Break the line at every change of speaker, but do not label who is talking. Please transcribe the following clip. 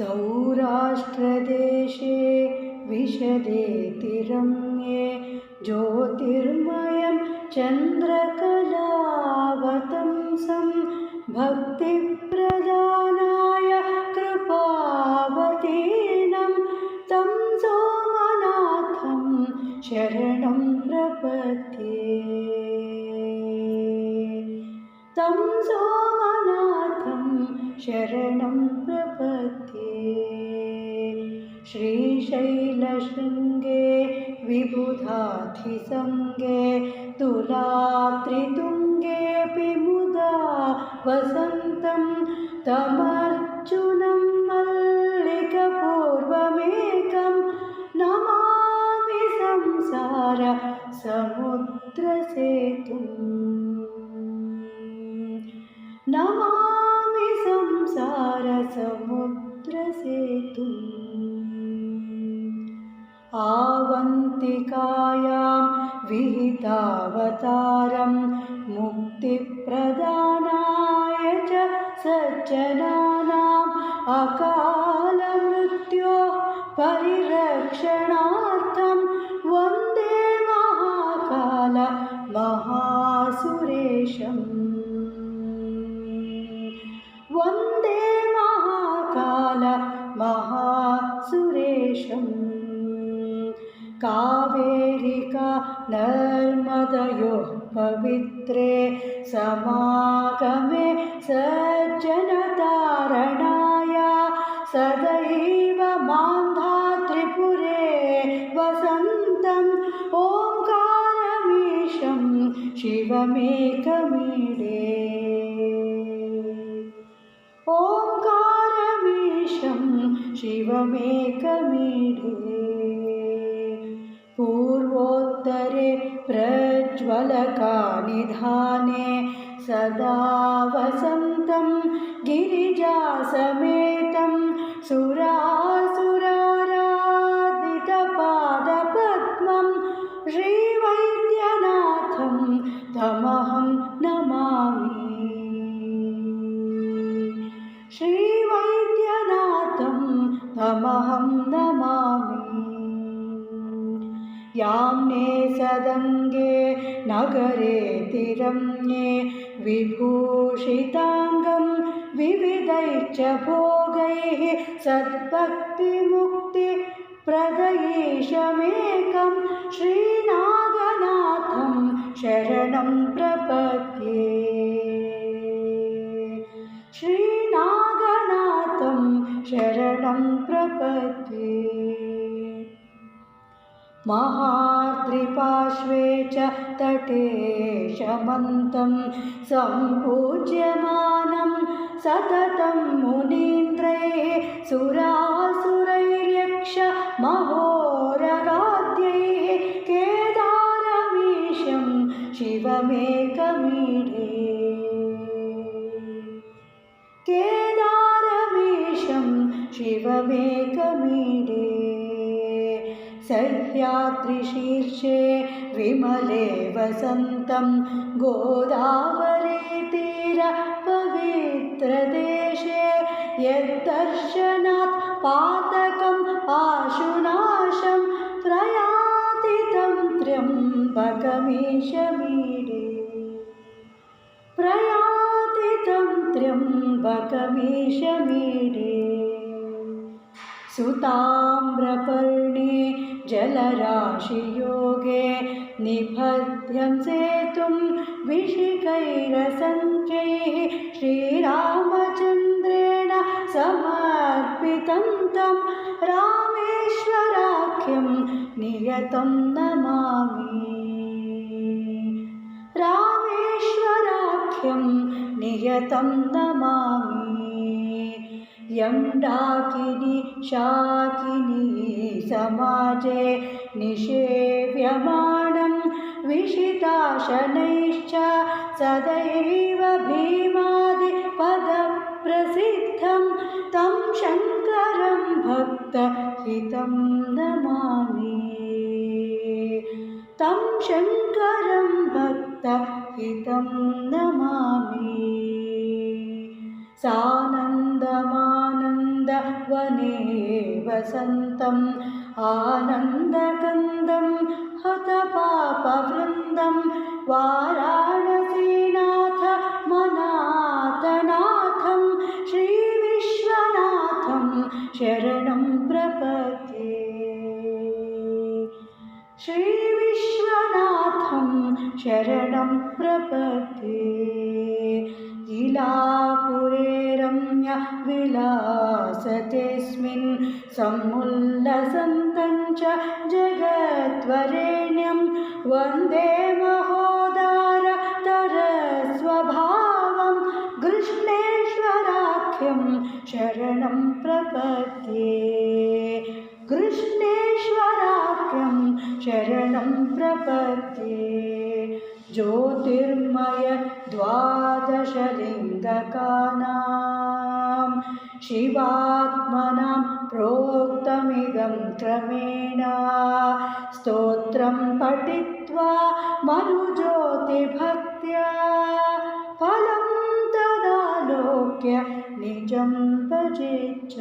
सौराष्ट्रदेशे विशदे तिरम्ये ज्योतिर्मयं चन्द्रकलावतंसं भक्तिप्रदानाय कृपावतीर्णं तं सोमनाथं शरणं प्रपद्ये। तं सोमनाथं शरणं श्रीशैलशृङ्गे विबुधाधिसङ्गे तुलात्रितुङ्गेऽपि मुदा वसन्तं तमर्जुनं मल्लिकपूर्वमेकं नमामि संसार समुद्रसेतुम्। नमामि संसारसमुद्रसेतुम् आवन्तिकायां विहितावतारं मुक्तिप्रदानाय च सज्जनानाम् अकालमृत्योः परिरक्षणार्थं वन्दे महाकाल महासुरेशम्। वन्दे महाकाल महासुरेशम् कावेरिका नर्मदयोः पवित्रे समागमे सज्जनतारणाय सदैव मान्धात्रिपुरे वसन्तम् ओङ्कारमीशं शिवमेकमीडे ओङ्कारमीशं शिवमेकमीढे प्रज्वलकानिधाने सदा वसन्तं गिरिजासमेतं सुरासुराराधितपादपद्मं श्रीवैद्यनाथं तमहं नमामि। श्रीवैद्यनाथं तमहं नमामि याम्ने सदङ्गे नगरे तिरम्ये विभूषिताङ्गं विविधैश्च भोगैः सद्भक्तिमुक्तिप्रदयेशमेकं श्रीनागनाथं शरणं प्रपद्ये। श्रीनागनाथं शरणं प्रपद्ये महाद्रिपार्श्वे च तटे शमन्तं सम्पूज्यमानं सततं मुनीन्द्रैः सुरासुरैर्यक्ष महोरगाद्यैः केदारमीशं शिवमेकमीढे केदारमीशं शिवमेकमीडे सह्याद्रिशीर्षे विमले वसन्तं गोदावरीतीरपवित्रदेशे यद्दर्शनात् पातकम् आशुनाशं प्रयाति तं त्र्यम्बकमीशमीडे। प्रयाति तं त्र्यम्बकमीशमीडे सुताम्रपर्णे जलराशियोगे निबध्यं सेतुं विशिखैरसङ्ख्यैः श्रीरामचन्द्रेण समर्पितं तं रामेश्वराख्यं नियतं नमामि। रामेश्वराख्यं नियतं नमामि यं डाकिनी शाकिनी समाजे निषेव्यमाणं विशिताशनैश्च सदैव भीमादिपदप्रसिद्धं तं शङ्करं भक्तहितं नमामि। तं शङ्करं भक्तहितं नमामि सानन्दमानन्द नन्दवने वसन्तम् आनन्दकन्दं हतपापवृन्दं वाराणसीनाथ मनाथनाथं श्रीविश्वनाथं शरणं प्रपद्ये। श्रीविश्वनाथं शरणं प्रपद्ये इलापुरे रम्य विलासतेऽस्मिन् समुल्लसन्तं च जगद्वरेण्यं वंदे महोदारतरस्वभावं कृष्णेश्वराख्यं शरणं प्रपद्ये। कृष्णेश्वराख्यं शरणं प्रपद्ये। ज्योतिर्मय द्वादशलिङ्गकानां शिवात्मनां प्रोक्तमिदं क्रमेण स्तोत्रं पठित्वा मनुज्योतिभक्त्या फलं तदालोक्य निजं भजेच्छ